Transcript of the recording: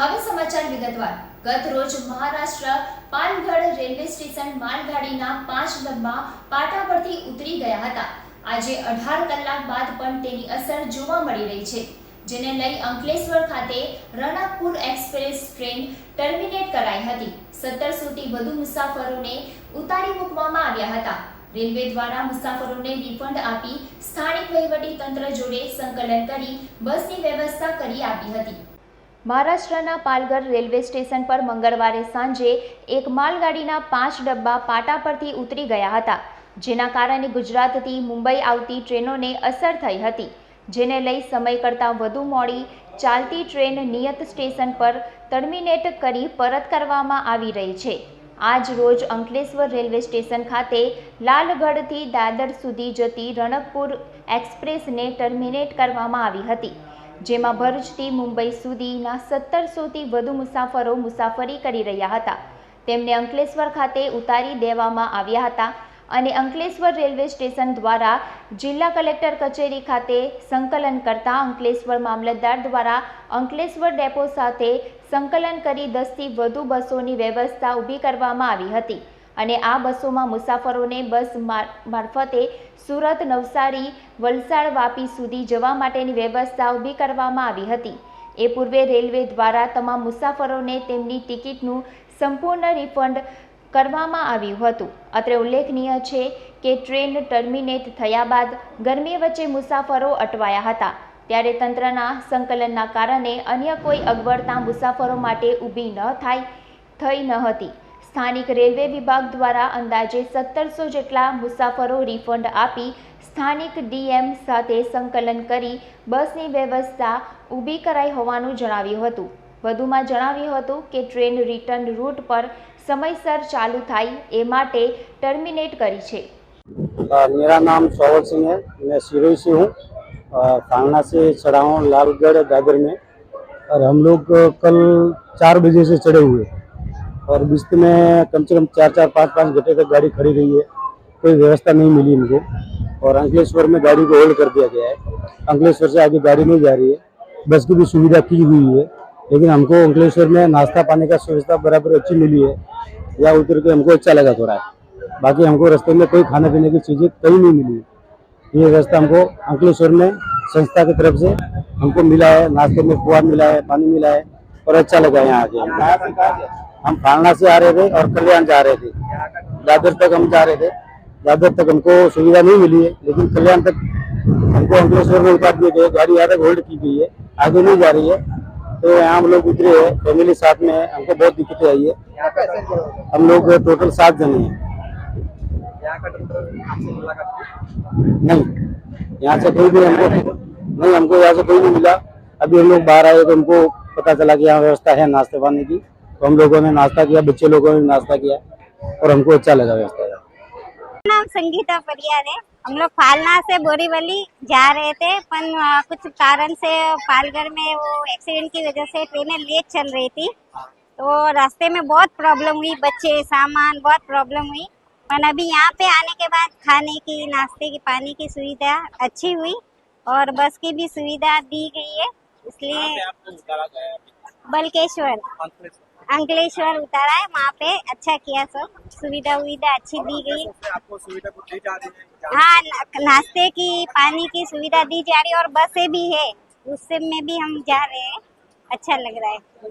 હવે સમાચાર વિગતવાર. ગત રોજ મહારાષ્ટ્ર પાલગઢ રેલવે સ્ટેશન માલગાડીના પાંચ ડબ્બા પાટા પરથી ઉતરી ગયા હતા. આજે અઢાર કલાક બાદ પણ તેની અસર જોવા મળી રહી છે, જેને લઈ અંકલેશ્વર ખાતે રણકપુર એક્સપ્રેસ ટ્રેન ટર્મિનેટ કરાઈ હતી. સત્તરસોથી વધુ મુસાફરોને ઉતારી મૂકવામાં આવ્યા હતા. રેલવે દ્વારા મુસાફરોને રિફંડ આપી સ્થાનિક વહીવટી તંત્ર જોડે સંકલન કરી બસની વ્યવસ્થા કરી આપી હતી. મહારાષ્ટ્રના પાલઘર રેલવે સ્ટેશન પર મંગળવારે સાંજે એક માલગાડીના પાંચ ડબ્બા પાટા પરથી ઉતરી ગયા હતા, જેના કારણે ગુજરાતથી મુંબઈ આવતી ટ્રેનોને અસર થઈ હતી, જેને લઈ સમય કરતાં વધુ મોડી ચાલતી ટ્રેન નિયત સ્ટેશન પર ટર્મિનેટ કરી પરત કરવામાં આવી રહી છે. આજ રોજ અંકલેશ્વર રેલવે સ્ટેશન ખાતે લાલગઢથી દાદર સુધી જતી રણકપુર એક્સપ્રેસને ટર્મિનેટ કરવામાં આવી હતી. જેમાં ભરૂચથી મુંબઈ સુધીના સત્તરસોથી વધુ મુસાફરો મુસાફરી કરી રહ્યા હતા. તેમને અંકલેશ્વર ખાતે ઉતારી દેવામાં આવ્યા હતા અને અંકલેશ્વર રેલવે સ્ટેશન દ્વારા જિલ્લા કલેક્ટર કચેરી ખાતે સંકલન કરતા અંકલેશ્વર મામલતદાર દ્વારા અંકલેશ્વર ડેપો સાથે સંકલન કરી દસથી વધુ બસોની વ્યવસ્થા ઊભી કરવામાં આવી હતી. અને આ બસોમાં મુસાફરોને બસ માર- મારફતે સુરત, નવસારી, વલસાડ, વાપી સુધી જવા માટેની વ્યવસ્થા ઊભી કરવામાં આવી હતી. એ પૂર્વે રેલવે દ્વારા તમામ મુસાફરોને તેમની ટિકિટનું સંપૂર્ણ રિફંડ કરવામાં આવ્યું હતું. અત્રે ઉલ્લેખનીય છે કે ટ્રેન ટર્મિનેટ થયા બાદ ગરમી વચ્ચે મુસાફરો અટવાયા હતા. ત્યારે તંત્રના સંકલનના કારણે અન્ય કોઈ અગવડતા મુસાફરો માટે ઊભી ન થાય, થઈ ન હતી. સ્થાનિક રેલવે વિભાગ દ્વારા અંદાજે સત્તરસો જેટલા મુસાફરો રિફંડ આપી સ્થાનિક ડીએમ સાથે સંકલન કરી બસની વ્યવસ્થા ઊભી કરાઈ હોવાનું જણાવ્યું હતું વધુમાં જણાવ્યું હતું કે ટ્રેન રિટર્ન રૂટ પર સમયસર ચાલુ થાય એ માટે ટર્મિનેટ કરી છે अ, मेरा नाम सोवल सिंह है मैं सिरोही से हूँ अ, थाना से चढ़ा हूँ लालगढ़ दादर में और हम लोग अ, कल चार बजे से चढ़े हुए और बीच में कम से कम चार चार, पाँच पाँच घंटे तक गाड़ी खड़ी रही है। कोई व्यवस्था नहीं मिली इनको और अंकलेश्वर में गाड़ी को होल्ड कर दिया गया है। अंकलेश्वर से आगे गाड़ी नहीं जा रही है। बस की भी सुविधा की हुई है। लेकिन हमको अंकलेश्वर में नाश्ता पानी का सुविधा बराबर अच्छी मिली है। या उतर के हमको अच्छा लगा थोड़ा। बाकी हमको रास्ते में कोई खाने पीने की चीज़ें कहीं नहीं मिली। ये व्यवस्था हमको अंकलेश्वर में संस्था की तरफ़ से हमको मिला है। नाश्ते में कुआ मिला है, पानी मिला है और अच्छा लगा यहाँ आके। हम फालना से आ रहे थे और कल्याण जा रहे थे। दादर तक हम जा रहे थे। दादर तक हमको सुविधा नहीं मिली है, लेकिन कल्याण तक हमको अंकलेश्वर में उतार दिए गए गाड़ी यहाँ तक होल्ड की गई है, आगे नहीं जा रही है। तो यहाँ हम लोग उतरे हैं, फैमिली साथ में है, हमको बहुत दिक्कतें आई है। हम लोग टोटल सात जने हैं। नहीं, यहाँ से कोई भी हमको नहीं, हमको यहाँ से कोई नहीं मिला। अभी हम लोग बाहर आए तो हमको पता चला कि यहाँ व्यवस्था है नाश्ते पानी की। तो हम लोगों ने नाश्ता किया बच्चे लोगों ने नाश्ता किया और हमको अच्छा लगा व्यवस्था का नाम संगीता परियार है। हम लोग फालना से बोरीवली जा रहे थे पर कुछ कारण से पालघर में वो एक्सीडेंट की वजह से ट्रेनें लेट चल रही थी। तो रास्ते में बहुत प्रॉब्लम हुई बच्चे सामान बहुत प्रॉब्लम हुई। पर अभी यहाँ पे आने के बाद खाने की नाश्ते की पानी की सुविधा अच्छी हुई और बस की भी सुविधा दी गई है इसलिए बलकेश्वर। अंकलेश्वर उतारा है वहाँ पे अच्छा किया सब। सुविधा उविधा अच्छी दी गई। आपको सुविधा दी जा रही है हाँ? नाश्ते की पानी की सुविधा दी जा रही है और बसें भी है। उससे में भी हम जा रहे हैं। अच्छा लग रहा है।